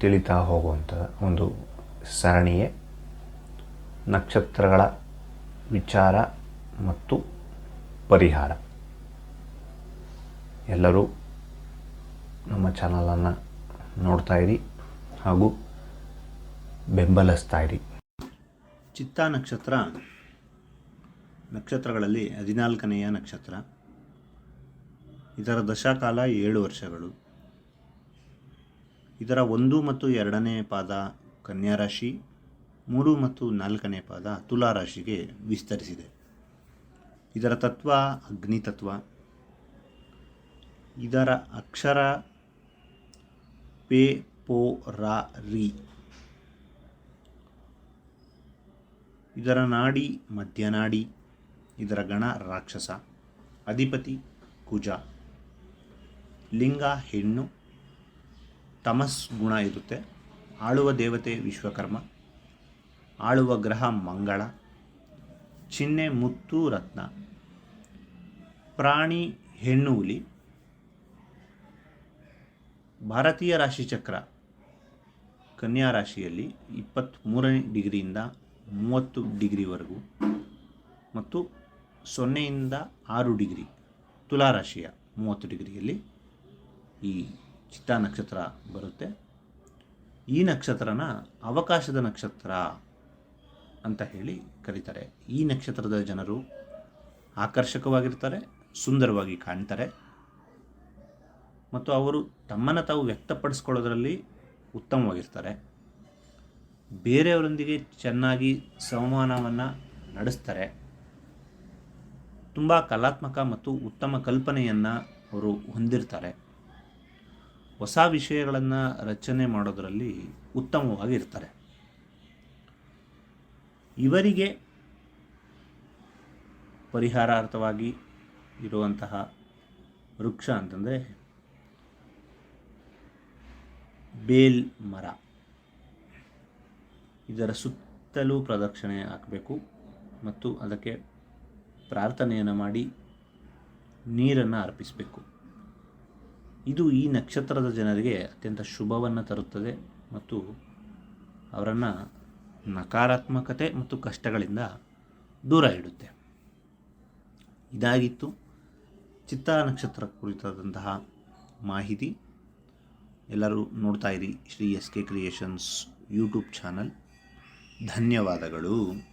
ತಿಳಿತಾ ಹೋಗುವಂಥ ಒಂದು ಸರಣಿಯೇ ನಕ್ಷತ್ರಗಳ ವಿಚಾರ ಮತ್ತು ಪರಿಹಾರ. ಎಲ್ಲರೂ ನಮ್ಮ ಚಾನಲನ್ನು ನೋಡ್ತಾ ಇರಿ ಹಾಗೂ ಬೆಂಬಲಿಸ್ತಾ ಇರಿ. ಚಿತ್ತಾ ನಕ್ಷತ್ರ ನಕ್ಷತ್ರಗಳಲ್ಲಿ ಹದಿನಾಲ್ಕನೆಯ ನಕ್ಷತ್ರ. ಇದರ ದಶಾಕಾಲ ಏಳು ವರ್ಷಗಳು. ಇದರ ಒಂದು ಮತ್ತು ಎರಡನೇ ಪಾದ ಕನ್ಯಾ ರಾಶಿ ಮೂರು ಮತ್ತು ನಾಲ್ಕನೇ ಪಾದ ತುಲಾ ರಾಶಿಗೆ ವಿಸ್ತರಿಸಿದೆ. ಇದರ ತತ್ವ ಅಗ್ನಿ ತತ್ವ ಇದರ ಅಕ್ಷರ ಪೇ, ಪೋ, ರಾ, ರಿ. ಇದರ ನಾಡಿ ಮಧ್ಯನಾಡಿ, ಇದರ ಗಣ ರಾಕ್ಷಸ, ಅಧಿಪತಿ, ಕುಜ. ಲಿಂಗ, ಹೆಣ್ಣು ತಮಸ್ ಗುಣ ಇರುತ್ತೆ. ಆಳುವ ದೇವತೆ ವಿಶ್ವಕರ್ಮ, ಆಳುವ ಗ್ರಹ ಮಂಗಳ, ಚಿಹ್ನೆ ಮುತ್ತು ರತ್ನ, ಪ್ರಾಣಿ ಹೆಣ್ಣು ಹುಲಿ, ಭಾರತೀಯ ರಾಶಿಚಕ್ರ ಕನ್ಯಾ ರಾಶಿಯಲ್ಲಿ ಇಪ್ಪತ್ತ್ಮೂರನೇ ಡಿಗ್ರಿಯಿಂದ ಮೂವತ್ತು ಡಿಗ್ರಿವರೆಗೂ ಮತ್ತು ಸೊನ್ನೆಯಿಂದ ಆರು ಡಿಗ್ರಿ ತುಲಾ ರಾಶಿಯ ಮೂವತ್ತು ಡಿಗ್ರಿಯಲ್ಲಿ ಈ ಚಿತ್ತಾ ನಕ್ಷತ್ರ ಬರುತ್ತೆ. ಈ ನಕ್ಷತ್ರನ ಅವಕಾಶದ ನಕ್ಷತ್ರ ಅಂತ ಹೇಳಿ ಕರೀತಾರೆ. ಈ ನಕ್ಷತ್ರದ ಜನರು ಆಕರ್ಷಕವಾಗಿರ್ತಾರೆ, ಸುಂದರವಾಗಿ ಕಾಣ್ತಾರೆ. ಮತ್ತು ಅವರು ತಮ್ಮನ್ನು ತಾವು ವ್ಯಕ್ತಪಡಿಸ್ಕೊಳ್ಳೋದ್ರಲ್ಲಿ ಉತ್ತಮವಾಗಿರ್ತಾರೆ. ಬೇರೆಯವರೊಂದಿಗೆ ಚೆನ್ನಾಗಿ ಸಂವಹನವನ್ನು ನಡೆಸ್ತಾರೆ. ತುಂಬ ಕಲಾತ್ಮಕ ಮತ್ತು ಉತ್ತಮ ಕಲ್ಪನೆಯನ್ನು ಅವರು ಹೊಂದಿರ್ತಾರೆ. ಹೊಸ ವಿಷಯಗಳನ್ನು ರಚನೆ ಮಾಡೋದರಲ್ಲಿ ಉತ್ತಮವಾಗಿರ್ತಾರೆ. ಇವರಿಗೆ ಪರಿಹಾರಾರ್ಥವಾಗಿ ಇರುವಂತಹ ವೃಕ್ಷ ಅಂತಂದರೆ ಬೇಲ್ ಮರ. ಇದರ ಸುತ್ತಲೂ ಪ್ರದಕ್ಷಿಣೆ ಹಾಕಬೇಕು ಮತ್ತು ಅದಕ್ಕೆ ಪ್ರಾರ್ಥನೆಯನ್ನು ಮಾಡಿ ನೀರನ್ನು ಅರ್ಪಿಸಬೇಕು. ಇದು ಈ ನಕ್ಷತ್ರದ ಜನರಿಗೆ ಅತ್ಯಂತ ಶುಭವನ್ನು ತರುತ್ತದೆ ಮತ್ತು ಅವರನ್ನು ನಕಾರಾತ್ಮಕತೆ ಮತ್ತು ಕಷ್ಟಗಳಿಂದ ದೂರ ಇಡುತ್ತೆ. ಇದಾಗಿತ್ತು ಚಿತ್ತ ನಕ್ಷತ್ರ ಕುರಿತಾದಂತಹ ಮಾಹಿತಿ. ಎಲ್ಲರೂ ನೋಡ್ತಾ ಇರಿ Shri S K creations YouTube channel. ಧನ್ಯವಾದಗಳು.